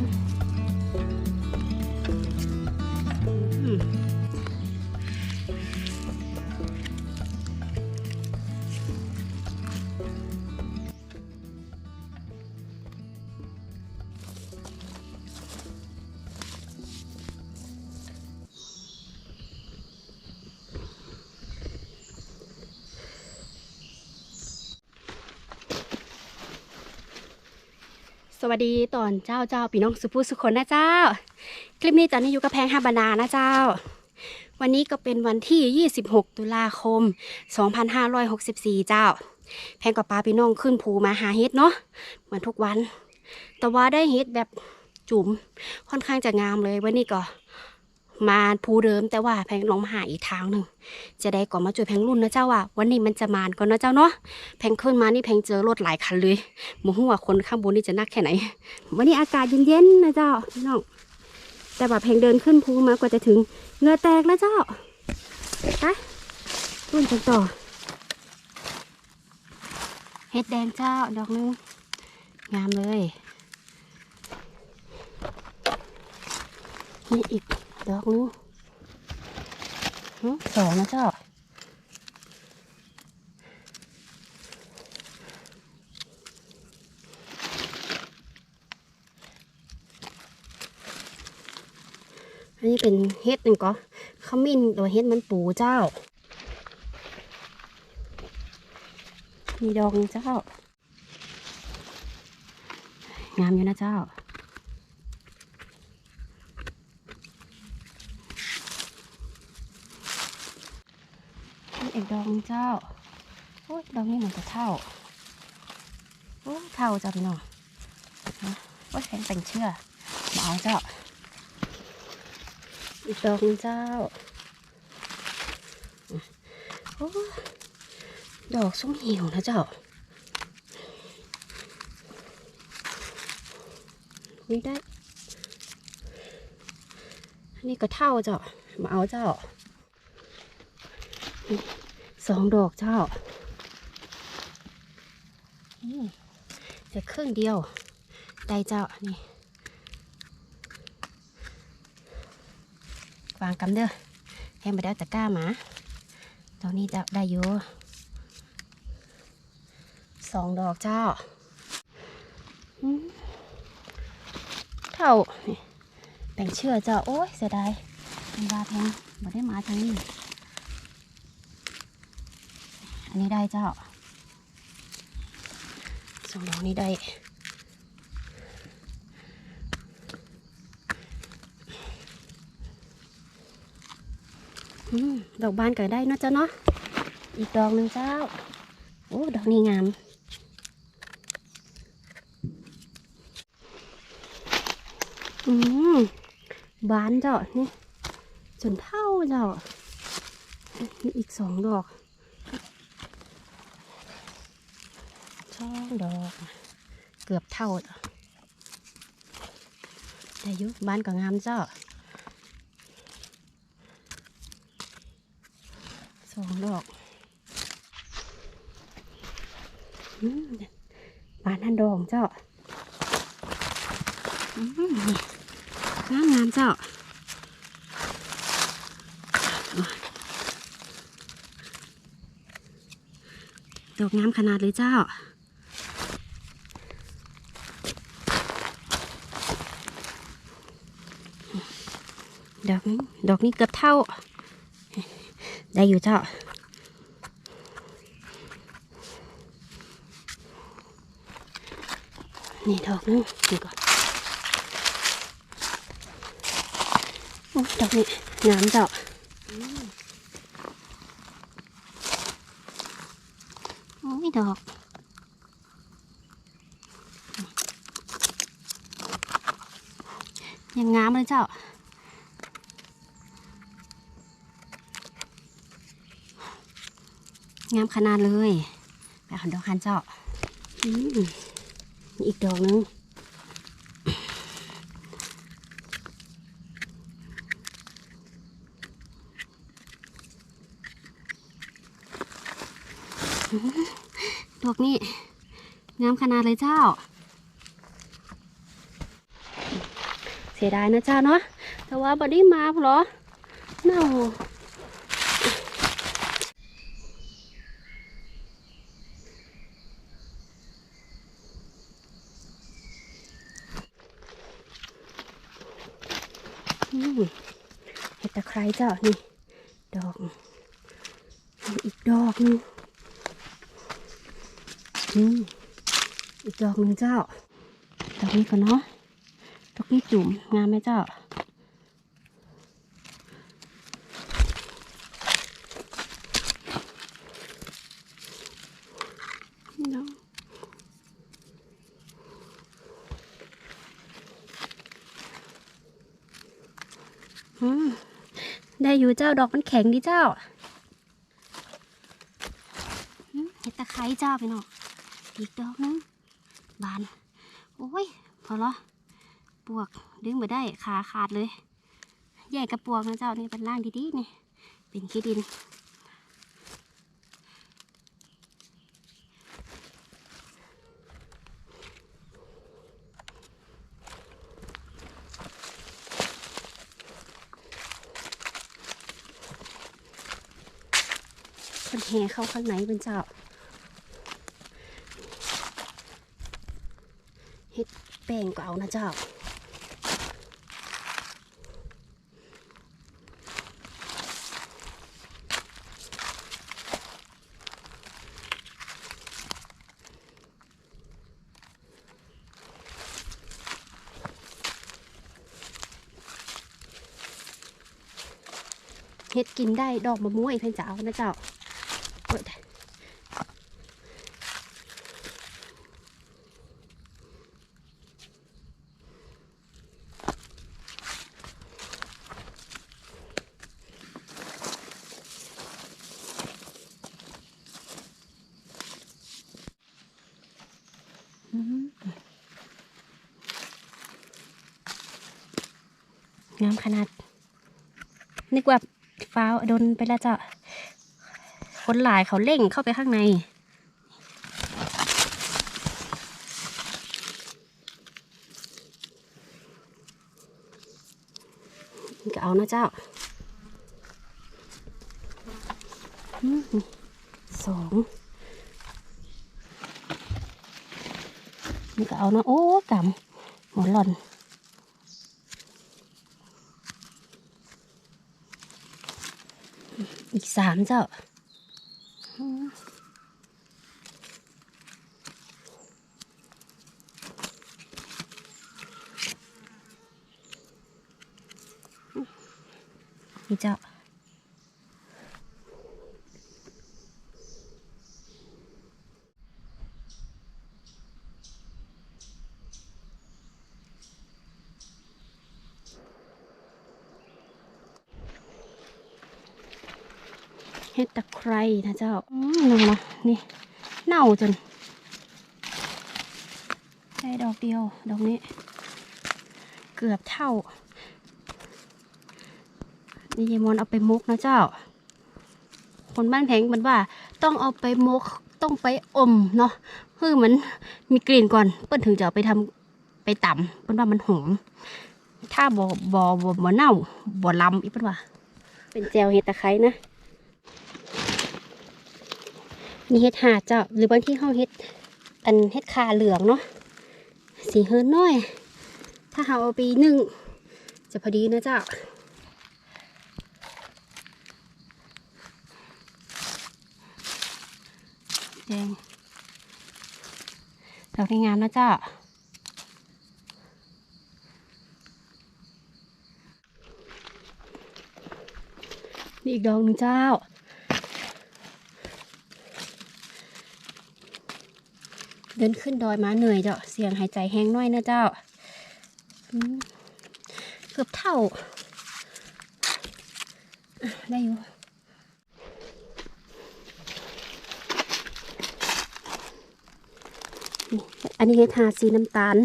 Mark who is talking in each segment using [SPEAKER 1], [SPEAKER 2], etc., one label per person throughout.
[SPEAKER 1] ง วัสดีตอนเจ้าเจ้าพี่น้องสุภูสุคนนะเจ้า คลิปนี้ตอนนี้อยู่กับแพงห้าบานานะเจ้า วันนี้ก็เป็นวันที่ 26 ตุลาคม 2564 เจ้า แพงกับปลาพี่น้องขึ้นภูมาหาเฮ็ดเนาะเหมือนทุกวัน แต่ว่าได้เฮ็ดแบบจุ๋มค่อนข้างจะงามเลยวันนี้ก็ มาภูเดิมแต่ว่าแพงลองมาหาอีกทางหนึ่งจะได้ก่อนมาจุดแพงรุ่นนะเจ้าว่าวันนี้มันจะมานก่อนนะเจ้าเนาะแพงขึ้นมานี่แพงเจอรถหลายคันเลยมหัวาคนข้างบนนี่จะนักแค่ไหน วันนี้อากาศเย็นๆนะเจ้าพี่น้องแต่ว่าแพงเดินขึ้นภูมากว่าจะถึงเงือแตกแล้วเจ้าไปรุ่นกันต่อเฮ็ดแดงเจ้าดอกหนึงงามเลยนี่อีก ดอกนึงหึสองนะเจ้าอันนี้เป็นเฮ็ดหนึ่งก็ขมิ้นตัวเฮ็ดมันปูเจ้า มีดอกนึงเจ้า งามอยู่นะเจ้า นี่ อกดอกหนึ่งเจ้าโอ้ยดอกนี้เหมือนจะเท่าโอ้เท่าจ้าพี่น้องฮะโอ้ยแข็งแต่งเชื่อมาเอาเจ้าอีกดอกนึงเจ้าโอ้ดอกส้มเหี่ยวนะเจ้านี่ได้อันนี้ก็เท่าเจ้ามาเอาเจ้า สองดอกเจ้าอืมแต่ครึ่งเดียวได้เจ้านี่วางกำเด้อแห้งไปแล้วตะกร้าหมาตอนนี้จะได้อยู่สองดอกเจ้าเท่าแบ่งเชื่อเจ้า โอ้ยเสียดายมันว่าแพงบ่ได้มาทางนี้ อันนี้ได้เจ้าสองดอกนี้ได้ดอกบานก็ได้นะเจ้าเนาะอีกดอกหนึ่งเจ้า โอ้ดอกนี้งามอืมบานเจ้านี่จนเท่าเจ้าอีกสองดอก องดอก เกือบเท่าแต่ยุบ้านก็งามเจ้าสองดอกอืมบานนันดองเจ้างามงามเจ้าดอกงามขนาดเลยเจ้า ดอกนี้ดอกนี้เกือบเท่า ได้อยู่เจ้านี่ดอกนึงนี่ก่อนโอ้ดอกนี้งามเจ้าอืมโอ้ยดอกยังงามเลยเจ้า งามขนาดเลยไปขอดอกคันเจ้าอืมอีกดอกนึงดอกนี้งามขนาดเลยเจ้า เสียดายนะเจ้าเนาะแต่ว่าบัดนี้มาเหรอเน่า เห็ดตะไคร้เจ้านี่ ดอก อีกดอกนึงนี่อีกดอกนึงเจ้า ดอกนี้ก่อนเนาะ ดอกนี้จุ่มงามไหมเจ้าะอืม ได้อยู่เจ้าดอกมันแข็งดิเจ้าเห็ดตะไคร้เจ้าไปเนาะอีกดอกนึงบาน โอ้ย พอเหรอปวกดึงมาได้ขาขาดเลย แยกกระปวกนะเจ้านี่เป็นล่างดีๆนี่ เป็นขี้ดิน คนแห่เข้าข้างในเป็นเจ้าเฮ็ดแป้งก็เอานะเจ้าเฮ็ดกินได้ดอกมะม่วงเพิ่นจะเอานะเจ้าเปิดอืมงามขนาด นึกว่าฟ้าโดนไปแล้วจ้ะคนหลายเขาเล่งเข้าไปข้างใน ก็เอานะเจ้าอสองนี่ก็เอานะ โอ้กำหัวหล่อน อีกสามเจ้านี่เจ้า เห็ดตะไคร้นะเจ้าลงมานี่ เน่าจนได้ดอกเดียว ดอกนี้ เกือบเท่า นี่ยายมอนเอาไปมุกนะเจ้า คนบ้านแพงมันว่า ต้องเอาไปมุกต้องไปอมเนาะคือมันมีกลิ่นก่อน เปิ้นถึงจะเอาไปทำไปต่ำเปิ้นว่ามันหอม ถ้าบ่บ่บ่บ่เน่าบ่ลำอีกเปิ้นว่า เป็นแจวเห็ดตะไคร้นะีเห็ดหาดเจ้าหรือบางที่เขาเห็ดอันเห็ดขาเหลืองเนาะสีเฮิร์นน้อย ถ้าเราเอาไปนึ่งจะพอดีนะเจ้าแดงดอกงามนะเจ้านี่อีกดอกหนึ่งเจ้า เดินขึ้นดอยมาเหนื่อยเจ้าเสียงหายใจแห้งน้อยนะเจ้าเกือบเท่า ได้อยู่อันนี้ให้ทาสีน้ำตาล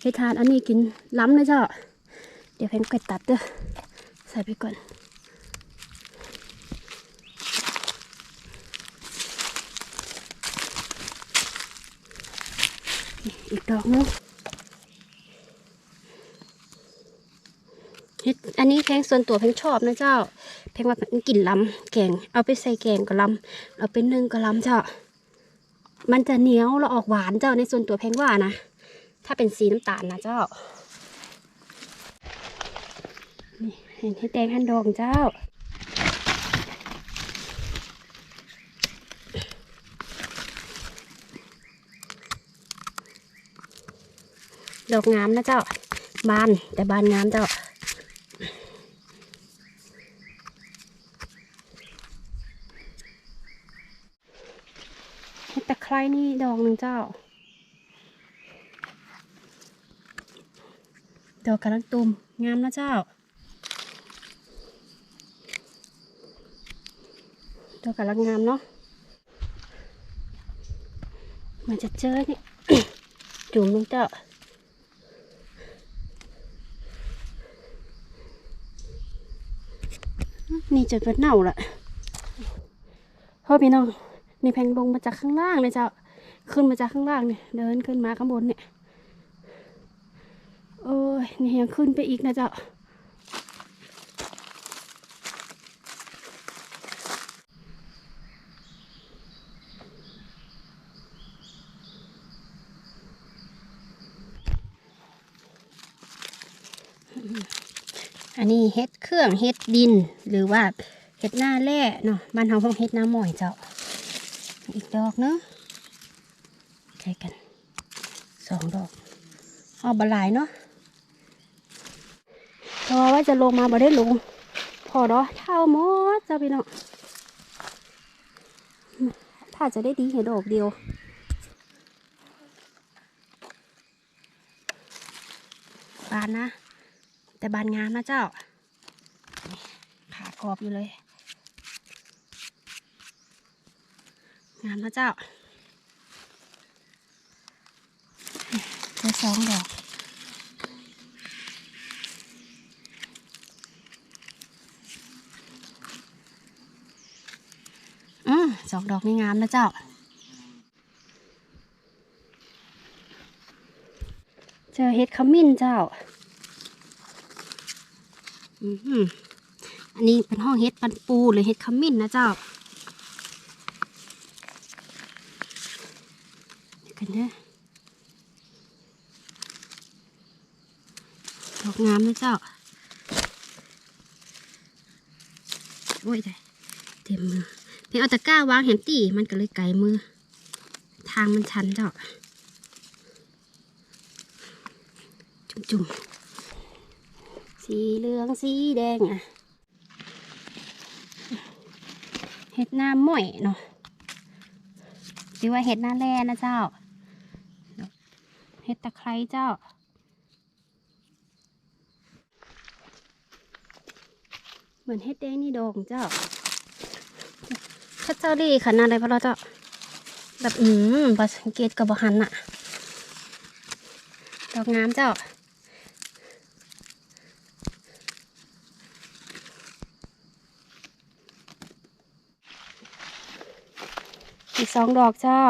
[SPEAKER 1] ให้ทานอันนี้กินล้ำนะเจ้า เดี๋ยวแพงกดตัดเด้อใส่ไปก่อน อีกดอกนึงเฮ็ดอันนี้เพงส่วนตัวเพงชอบนะเจ้าเพงว่ามันกลิ่นล้ำแกง เอาไปใส่แกงก็ล้ำเอาไปนึ่งก็ล้ำเจ้า มันจะเหนียวแล้วออกหวานเจ้าในส่วนตัวเพงว่านะ ถ้าเป็นสีน้ำตาลนะเจ้า นี่เห็นให้แดงหันดองเจ้า ดอกงามนะเจ้า บานแต่บานงามเจ้าเห็ดตะไคร้นี่ดอกหนึ่งเจ้า ดอกกระลังตุมงามนะเจ้า ดอกกระลังงามเนาะ มันจะเจอนี่ จุ่มลงเจ้า นี่จะเป็นเน่าละพ่อพี่น้องนี่แพงลงมาจากข้างล่างเลยเจ้าขึ้นมาจากข้างล่างเนี่ยเดินขึ้นมาข้างบนเนี่ยโอ้ยนี่ยังขึ้นไปอีกนะเจ้าอั อันนี้เฮ็ดเครื่องเฮ็ดดิน หรือว่าเฮ็ดหน้าแร่เนาะบ้านเฮาห้องเฮ็ดหน้าหมอยเจ้า อีกดอกเนาะใช้กันสองดอกเอาบลายเนาะพอว่าจะลงมาบ่ได้ลง พอดอเท่าหมดเจ้าพี่น้องถ้าจะได้ดีเห็นดอกเดียวบานนะ แต่บานงามนะเจ้านี่ขากรอบอยู่เลย งามนะเจ้าเจอสองดอกอืมสองดอกนี่งามนะเจ้าเจอเห็ดขมิ้นเจ้า อันนี้เป็นห้องเห็ดปันปูหรือเห็ดขมิ้นนะเจ้าเดี๋ยวกันเด้อดอกงามนะเจ้า โอ้ยได้เต็มมือเพียงเอาตะกร้าวางเห็นตีมันก็เลยไกลมือ ทางมันชันเจ้า จุ่มๆ สีเหลืองสีแดงอะเห็ดหน้าม่อยเนาะหรือว่าเห็ดหน้าแร่นะเจ้า เห็ดตะไคร้เจ้าเหมือนเห็ดแดงนี่ดอกเจ้าถ้าเจ้าดีขนาดใดพะเราเจ้า แบบอืมบาสังเกตกับบหันอะดอกงามเจ้า อีกสองดอกเจ้า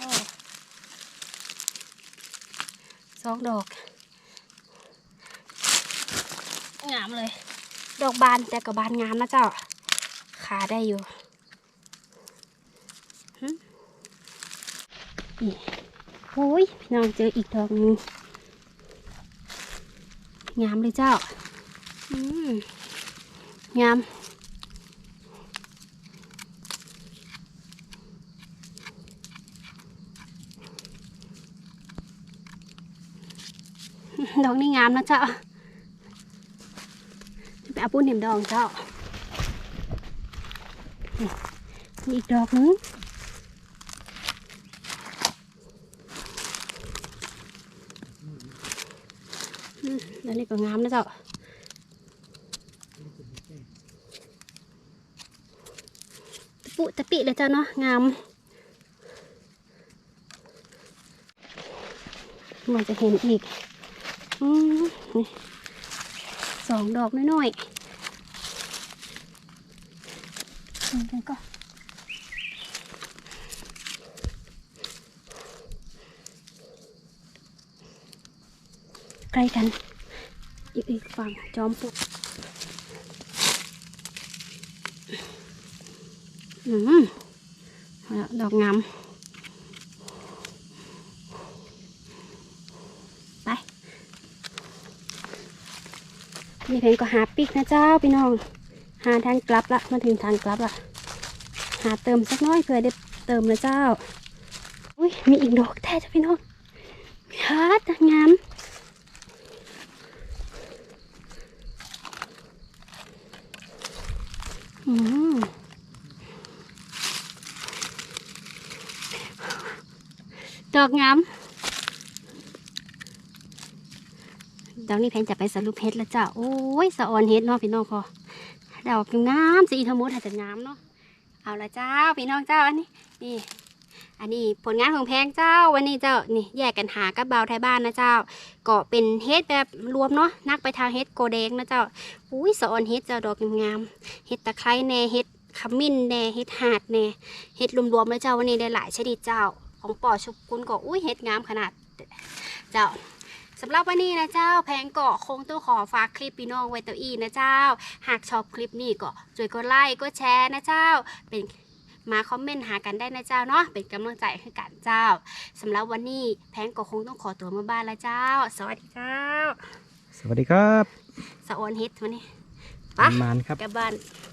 [SPEAKER 1] อสองดอก งามเลย ดอกบานแต่กับบานงามนะเจ้า ขาได้อยู่หึนี่โอ้ยพี่น้องเจออีกดอกนึงงามเลยเจ้า อืมงาม ดอกนี่งามนะเจ้าจะไปเอาปุ้นเห็มดองเจ้านี่มีอีกดอกนึงแล้วนี่ก็งามนะเจ้าตะปุตะปิเลยเจ้าเนาะงามมันจะเห็นอีก นี่สองดอกน้อยๆดูกันก็ใกล้กัน อีกอีกฝั่งจอมปลวกอืมเอาละดอกงาม นี่เพลงก็หาปิกนะเจ้าพี่น้อง หาทางกลับละมาถึงทางกลับละหาเติมสักน้อยเพื่อได้เติมนะเจ้า อุ้ยมีอีกดอกแท้จ้ะพี่น้องฮาดงามอืมดอกงาม เดี๋ยวนี้เพนจะไปสรุปเฮ็ดแล้วจ้ะโอ้ยสะออนเฮ็ดเนาะพี่น้องพอดอกงามสีทั้งหมดอาจจะงามเนาะเอาละเจ้าพี่น้องเจ้าอันนี้นี่ อันนี้ผลงานของแพงเจ้าวันนี้เจ้านี่แยกกันหากับเบาไทยบ้านนะเจ้าก็เป็นเฮ็ดแบบรวมเนาะนักไปทางเฮ็ดโกแดงนะเจ้าอุ้ยสะออนเฮ็ดเจ้าดอกงามเฮ็ดตะไคร้แน่เฮ็ดขมิ้นแน่เฮ็ดหาดแน่เฮ็ดรวมๆแล้วเจ้าวันนี้ได้หลายชนิดเจ้าของปอชุบกุลก็อุ้ยเฮ็ดงามขนาดเจ้า สำหรับวันนี้นะเจ้าแพงก็คงต้องขอฝากคลิปพี่น้องไว้ตัวอีกนะเจ้า หากชอบคลิปนี้ก็ช่วยกดไลค์กดแชร์นะเจ้า เป็นมาคอมเมนต์หากันได้นะเจ้าเนาะเป็นกำลังใจให้กันเจ้าสำหรับวันนี้แพงก็คงต้องขอตัวมาบ้านแล้วเจ้า สวัสดีเจ้า
[SPEAKER 2] สวัสดีครับ
[SPEAKER 1] สะออนเฮ็ดวันนี้
[SPEAKER 2] ป
[SPEAKER 1] ไปะ
[SPEAKER 2] ระมาณครับ
[SPEAKER 1] กลับบ้าน
[SPEAKER 2] ค